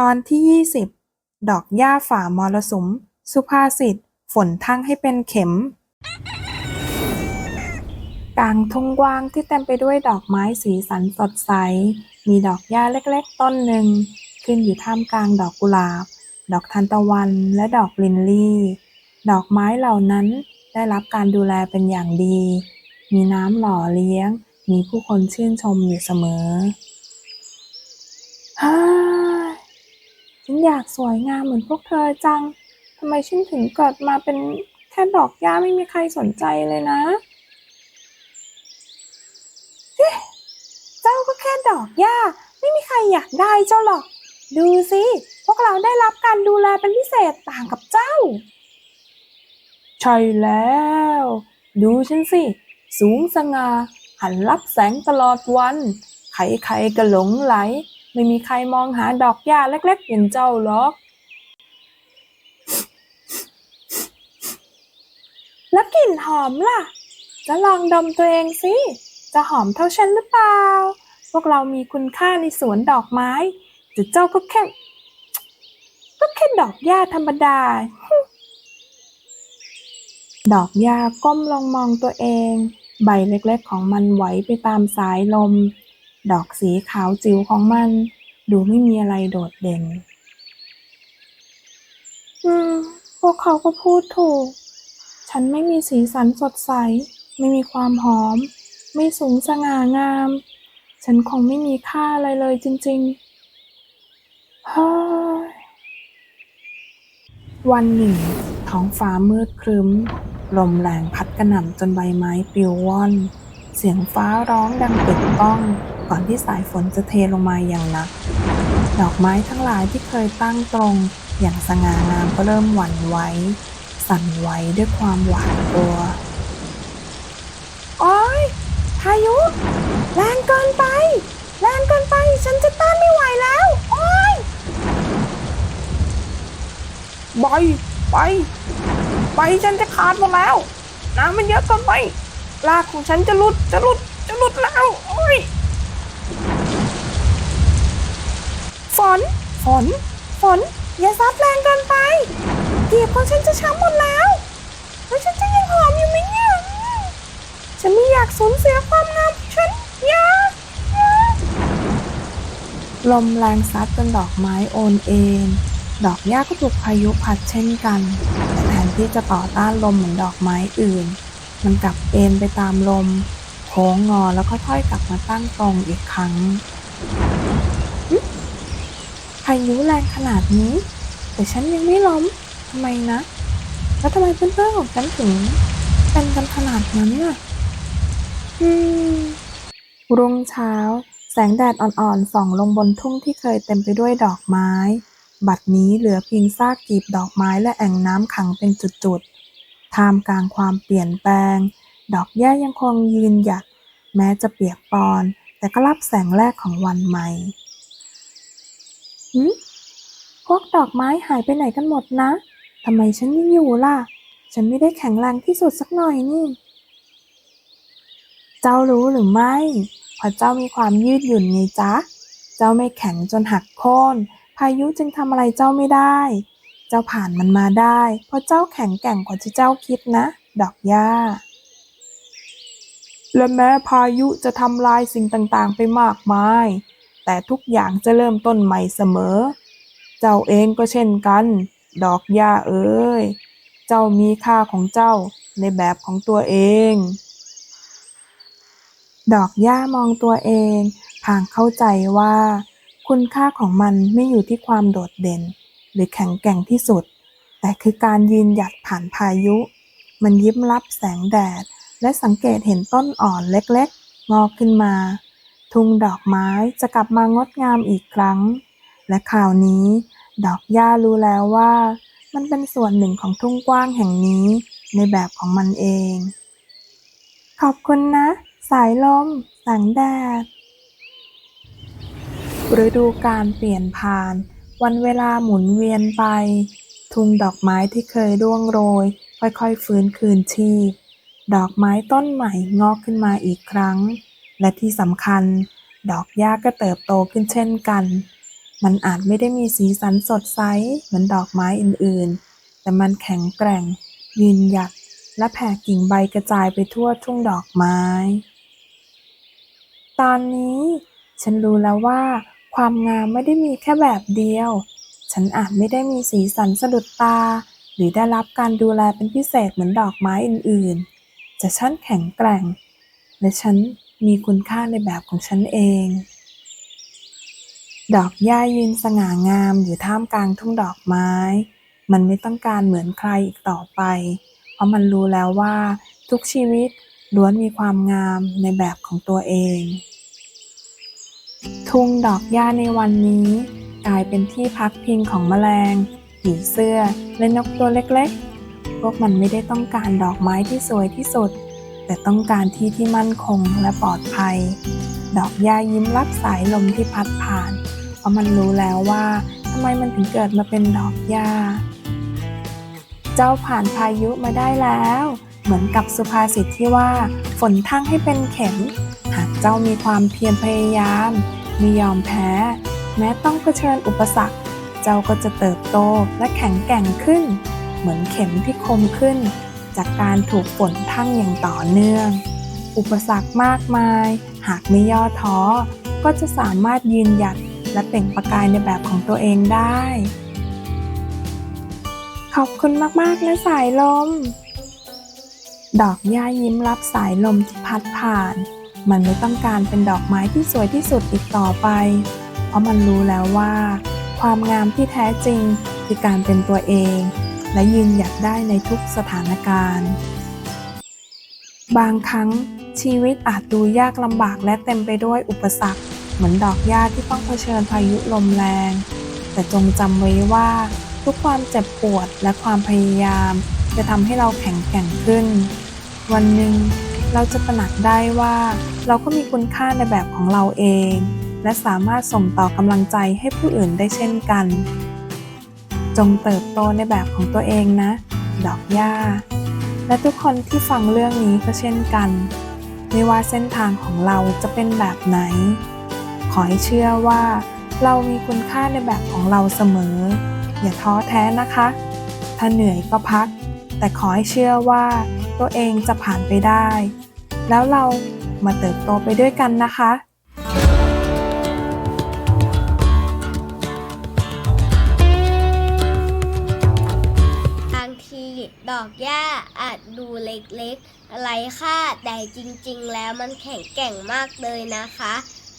ตอนที่ 20 ดอกหญ้าฝ่ามรสุม สุภาษิต ฝนทั้งให้เป็นเข็ม กลางทุ่งกว้างที่เต็มไปด้วยดอกไม้สีสันสดใส มีดอกหญ้าเล็กๆ ต้นหนึ่ง ขึ้นอยู่ท่ามกลางดอกกุหลาบ ดอกทานตะวันและดอกลิลลี่ ดอกไม้เหล่านั้นได้รับการดูแลเป็นอย่างดี มีน้ำหล่อเลี้ยง มีผู้คนชื่นชมอยู่เสมอฮ่า ฉันอยากสวยงามเหมือนพวกเธอจัง ทำไมฉันถึงเกิดมาเป็นแค่ดอกหญ้าไม่มีใครสนใจเลยนะ เจ้าก็แค่ดอกหญ้า ไม่มีใครอยากได้เจ้าหรอก ดูสิ พวกเราได้รับการดูแลเป็นพิเศษต่างกับเจ้า ใช่แล้ว ดูฉันสิ สูงสง่าหันรับแสงตลอดวันใครๆก็หลงไหล ไม่มีใครมองหาดอกหญ้าเล็กๆอย่างเจ้าหรอก แล้วกลิ่นหอมล่ะ จะลองดมตัวเองสิ จะหอมเท่าฉันหรือเปล่า พวกเรามีคุณค่าในสวนดอกไม้แต่เจ้าก็แค่ ก็แค่ดอกหญ้าธรรมดา ดอกหญ้าก้มลงมองตัวเอง ใบเล็กๆของมันไหวไปตามสายลม ดอกสีขาวจิ๋วของมัน ดูไม่มีอะไรโดดเด่น อืม พวกเขาก็พูดถูก ฉันไม่มีสีสันสดใส ไม่มีความหอม ไม่สูงสง่างาม ฉันคงไม่มีค่าอะไรเลยจริงๆฮ้ยวันหนึ่ง ท้องฟ้ามืดครึ้ม ลมแรงพัดกระหน่ำจนใบไม้ปลิวว่อนเสียงฟ้าร้องดังกึกก้อง ก่อนที่สายฝนจะเทลงมาอย่างหนัก ดอกไม้ทั้งหลายที่เคยตั้งตรง อย่างสง่างามก็เริ่มหวั่นไหวสั่นไหวด้วยความหวาดกลัว โอ๊ยพายุแรงเกินไปแรงเกินไป ฉันจะต้านไม่ไหวแล้ว โอ๊ยไปไป ไปฉันจะขาดหมดแล้ว น้ำมันเยอะเกินไปลากของฉันจะหลุดจะหลุดจะหลุดแล้ว โอ้ย ฝน ฝน ฝน อย่าซัดแรงเกินไปเกียบของฉันจะช้ำหมดแล้ว แล้วฉันจะยังหอมอยู่ไหมเนี่ย ฉันไม่อยากสูญเสียความงามของฉันอย่าลมแรงซัดจนดอกไม้โอนเอ็นดอกหญ้าก็ถูกพายุพัดเช่นกันแต่แทนที่จะต่อต้านลมเหมือนดอกไม้อื่น มันกลับเอ็นไปตามลม โค้งงอแล้วก็ค่อยกลับมาตั้งตรงอีกครั้ง พายุแรงขนาดนี้ แต่ฉันยังไม่ล้มทำไมนะ แล้วทำไมเพื่อนๆของฉันถึงเป็นกันขนาดนั้นน่ะอืมรุ่งเช้า แสงแดดอ่อนๆส่องลงบนทุ่งที่เคยเต็มไปด้วยดอกไม้ บัดนี้เหลือเพียงซากกีบดอกไม้และแอ่งน้ำขังเป็นจุดๆ ท่ามกลางความเปลี่ยนแปลง ดอกหญ้ายังคงยืนหยัด แม้จะเปียกปอน แต่ก็รับแสงแรกของวันใหม่ หืมพวกดอกไม้หายไปไหนกันหมดนะ ทำไมฉันยังอยู่ล่ะ ฉันไม่ได้แข็งแรงที่สุดสักหน่อยนี่ เจ้ารู้หรือไม่พระเจ้ามีความยืดหยุ่นไงจ๊ะ เจ้าไม่แข็งจนหักโค่น พายุจึงทำอะไรเจ้าไม่ได้ เจ้าผ่านมันมาได้ เพราะเจ้าแข็งแกร่งกว่าที่เจ้าคิดนะ ดอกหญ้า และแม้พายุจะทำลายสิ่งต่างๆ ไปมากมาย แต่ทุกอย่างจะเริ่มต้นใหม่เสมอ เจ้าเองก็เช่นกัน ดอกหญ้าเอ้ย เจ้ามีค่าของเจ้าในแบบของตัวเอง ดอกหญ้ามองตัวเองพางเข้าใจว่า คุณค่าของมันไม่อยู่ที่ความโดดเด่น หรือแข็งแกร่งที่สุด แต่คือการยืนหยัดผ่านพายุ มันยิ้มรับแสงแดด และสังเกตเห็นต้นอ่อนเล็กๆ งอกขึ้นมา ทุ่งดอกไม้จะกลับมางดงามอีกครั้ง และข่าวนี้ ดอกหญ้ารู้แล้วว่า มันเป็นส่วนหนึ่งของทุ่งกว้างแห่งนี้ในแบบของมันเอง ขอบคุณนะ สายลมแสงแดดฤดูกาลเปลี่ยนผ่าน วันเวลาหมุนเวียนไป ทุ่งดอกไม้ที่เคยร่วงโรย ค่อยๆฟื้นคืนชีพ ดอกไม้ต้นใหม่งอกขึ้นมาอีกครั้ง และที่สำคัญ ดอกหญ้าก็เติบโตขึ้นเช่นกัน มันอาจไม่ได้มีสีสันสดใสเหมือนดอกไม้อื่นๆ แต่มันแข็งแกร่ง ยืนหยัด และแผ่กิ่งใบกระจายไปทั่วทุ่งดอกไม้ ตอนนี้ฉันรู้แล้วว่า ความงามไม่ได้มีแค่แบบเดียว ฉันอาจไม่ได้มีสีสันสะดุดตา หรือได้รับการดูแลเป็นพิเศษเหมือนดอกไม้อื่นๆแต่ฉันแข็งแกร่ง และฉัน มีคุณค่าในแบบของฉันเอง ดอกหญ้ายืนสง่างามอยู่ท่ามกลางทุ่งดอกไม้ มันไม่ต้องการเหมือนใครอีกต่อไป เพราะมันรู้แล้วว่าทุกชีวิตล้วนมีความงามในแบบของตัวเอง ทุ่งดอกหญ้าในวันนี้ กลายเป็นที่พักพิงของแมลงผีเสื้อและนกตัวเล็กๆ พวกมันไม่ได้ต้องการดอกไม้ที่สวยที่สุด แต่ต้องการที่ที่มั่นคงและปลอดภัย ดอกหญ้ายิ้มรับสายลมที่พัดผ่าน เพราะมันรู้แล้วว่าทำไมมันถึงเกิดมาเป็นดอกหญ้า เจ้าผ่านพายุมาได้แล้ว เหมือนกับสุภาษิตที่ว่า ฝนทั้งให้เป็นเข็ม หากเจ้ามีความเพียรพยายามไม่ยอมแพ้ แม้ต้องเผชิญอุปสรรค เจ้าก็จะเติบโตและแข็งแกร่งขึ้น เหมือนเข็มที่คมขึ้น จากการถูกฝนทั้งอย่างต่อเนื่อง อุปสรรคมากมาย หากไม่ย่อท้อ ก็จะสามารถยืนหยัดและเปล่งประกายในแบบของตัวเองได้ ขอบคุณมากๆนะสายลม ดอกหญ้ายิ้มรับสายลมที่พัดผ่าน มันไม่ต้องการเป็นดอกไม้ที่สวยที่สุดอีกต่อไป เพราะมันรู้แล้วว่า ความงามที่แท้จริงคือการเป็นตัวเอง และยืนหยัดได้ในทุกสถานการณ์ บางครั้งชีวิตอาจดูยากลำบากและเต็มไปด้วยอุปสรรค เหมือนดอกหญ้าที่ต้องเผชิญพายุลมแรง แต่จงจำไว้ว่า ทุกความเจ็บปวดและความพยายาม จะทำให้เราแข็งแกร่งขึ้น วันหนึ่งเราจะตระหนักได้ว่า เราก็มีคุณค่าในแบบของเราเอง และสามารถส่งต่อกำลังใจให้ผู้อื่นได้เช่นกัน จงเติบโตในแบบของตัวเองนะ ดอกหญ้า และทุกคนที่ฟังเรื่องนี้ก็เช่นกัน ไม่ว่าเส้นทางของเราจะเป็นแบบไหน ขอให้เชื่อว่า เรามีคุณค่าในแบบของเราเสมอ อย่าท้อแท้นะคะ ถ้าเหนื่อยก็พัก แต่ขอให้เชื่อว่า ตัวเองจะผ่านไปได้ แล้วเรามาเติบโตไปด้วยกันนะคะ อกหญ้าอาจดูเล็กๆไรค่าแต่จริงๆ แล้วมันแข็งแกร่งมากเลยนะคะ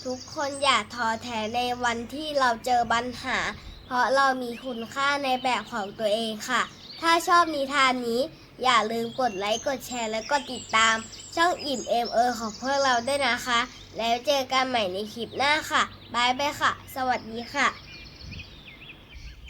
ทุกคนอย่าท้อแท้ในวันที่เราเจอปัญหา เพราะเรามีคุณค่าในแบบของตัวเองค่ะ ถ้าชอบนิทานนี้ อย่าลืมกดไลค์กดแชร์และกดติดตาม ช่องอิ่มเอมเอของพวกเราด้วยนะคะ แล้วเจอกันใหม่ในคลิปหน้าค่ะบายบายค่ะ สวัสดีค่ะ